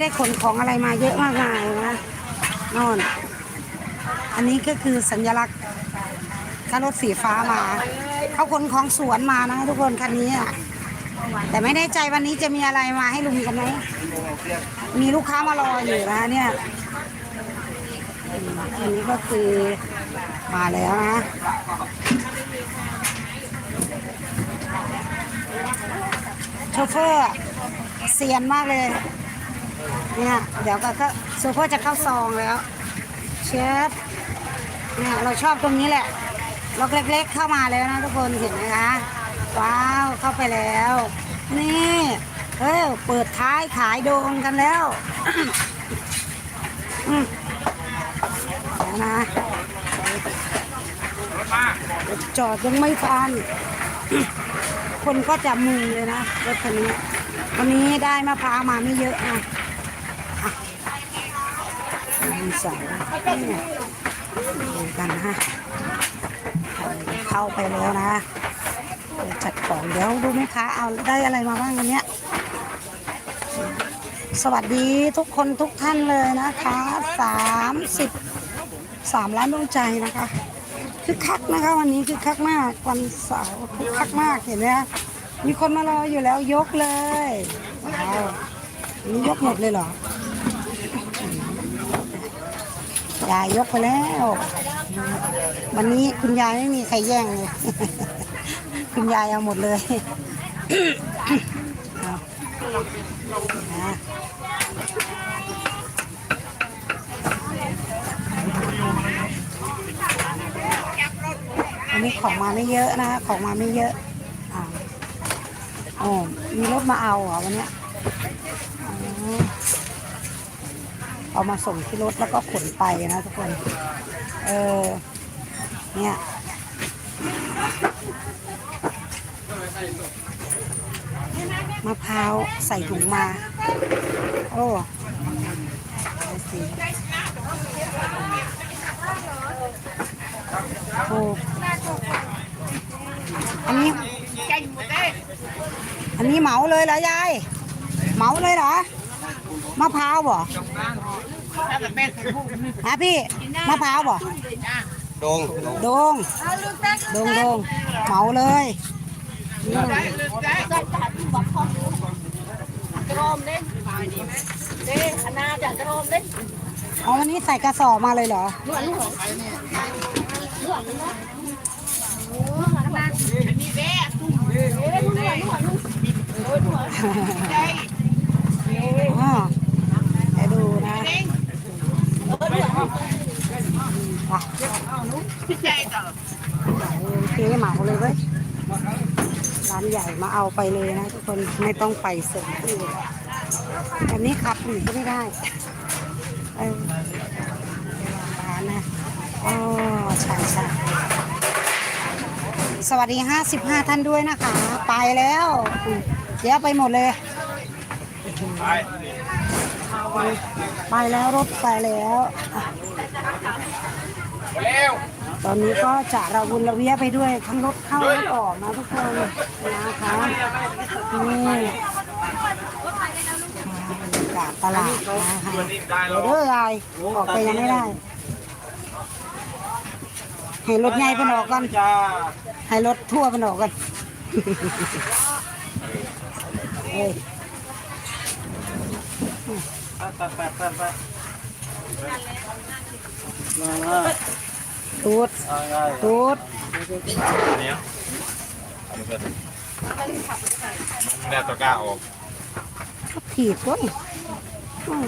ได้ขนของอะไรมาเยอะมากมายนะนอน อันนี้ก็คือสัญลักษณ์ถ้ารถสีฟ้ามา เขาขนของสวนมานะทุกคนคันนี้อะแต่ไม่แน่ใจวันนี้จะมีอะไรมาให้ลุงกันไหมมีลูกค้ามารออยู่นะเนี่ยอันนี้ก็คือมาแล้วนะโชเฟอร์เซียนมากเลย เนี่ยเดี๋ยวก็ก็โชเฟอร์จะเข้าซองแล้วเชฟเนี่ยเราชอบตรงนี้แหละล็อกเล็ก ๆ เข้ามาแล้วนะทุกคนเห็นไหมคะว้าวเข้าไปแล้ว นี่เออเปิดท้ายขายโดงกันแล้วอืมเดี๋ยวนะจอดยังไม่ทันคนก็จะมุงเลยนะรถคันนี้วันนี้ได้มะพร้าวมาไม่เยอะนะ อะมีสองนี่ดูกันฮะเข้าไปแล้วนะจัดของเดี๋ยวดูไหมคะเอาได้อะไรมาบ้างวันนี้สวัสดีทุกคนทุกท่านเลยนะคะสามสิบสามล้านดวงใจนะคะคึกคักนะคะวันนี้คึกคักมากวันเสาร์คึกคักมากเห็นไหมมีคนมารออยู่แล้วยกเลยว้าวนี่ยกหมดเลยเหรอ ยายยกไปแล้ว วันนี้คุณยายไม่มีใครแย่งเลย คุณยายเอาหมดเลยอันนี้ของมาไม่เยอะนะ ของมาไม่เยอะอ่าโอ้มีรถมาเอาเหรอวันเนี้ย เอามาส่งที่รถแล้วก็ขนไปนะทุกคน เออ เนี่ยมะพร้าวใส่ถุงมา โอ้โอ้อันนี้ อันนี้เหมาเลยเหรอยาย เหมาเลยเหรอ มะพร้าวบ่ฮะพี่มะพร้าวบ่ดงโดงโดงโดงเหมาเลยอืมกระโดมเล่นเด้คณะจากกระโดมเล่นอ๋อวันนี้ใส่กระสอบมาเลยเหรอลวกลูกของลวกลวกโอ้คณะนี่เด้เด้ลวกลวกลูกโอ้ยลวกใจ อ๋อให้ดูนะ เออลวก ว่ะ พี่ใจต่อ โอเคเหมาเลยเว้ย ร้านใหญ่มาเอาไปเลยนะทุกคนไม่ต้องไปเสริมที่อื่นแบบนี้ขับหนีก็ไม่ได้เออร้านนะอ๋อใช่ใช่สวัสดี 55 ท่านด้วยนะคะ ไปแล้ว เดี๋ยวไปหมดเลย ไปแล้วรถไปแล้วเร็ว ตอนนี้ก็จะระวนระเวียไปด้วยทั้งรถเข้ารถออกนะทุกคนนะคะนี่บรรยากาตลาดนะคะเด้อยายออกไปยังไม่ได้ให้รถใหญ่ไปออกกันจ้าให้รถทั่วไปออกกันเอ้ยไปไปไปไปมา ตูดตูดเนี้ยแนวตะก้าออกถีบด้วยอ๋อ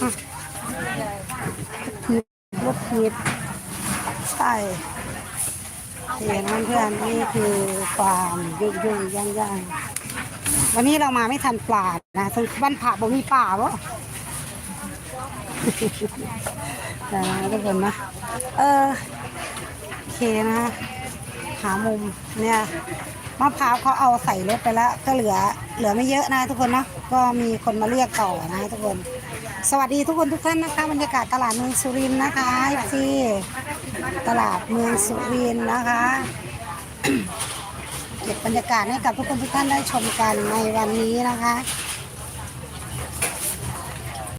อ่ถีบรถถีบใช่เห็นเพื่อนนี่คือความยุ่งยุ่งย่างย่างวันนี้เรามาไม่ทันปลานะซึ่งวันผ่าบ่มีป่าบ่นะทุกคนนะ เออ เคนะหามุมเนี่ยมะพร้าวเขาเอาใส่รถไปแล้วก็เหลือเหลือไม่เยอะนะทุกคนเนาะก็มีคนมาเรียกต่อนะทุกคน สวัสดีทุกคนทุกท่านนะคะบรรยากาศตลาดเมืองสุรินทร์นะคะที่ตลาดเมืองสุรินทร์นะคะเก็บบรรยากาศให้กับทุกคนทุกท่านได้ชมกันในวันนี้นะคะ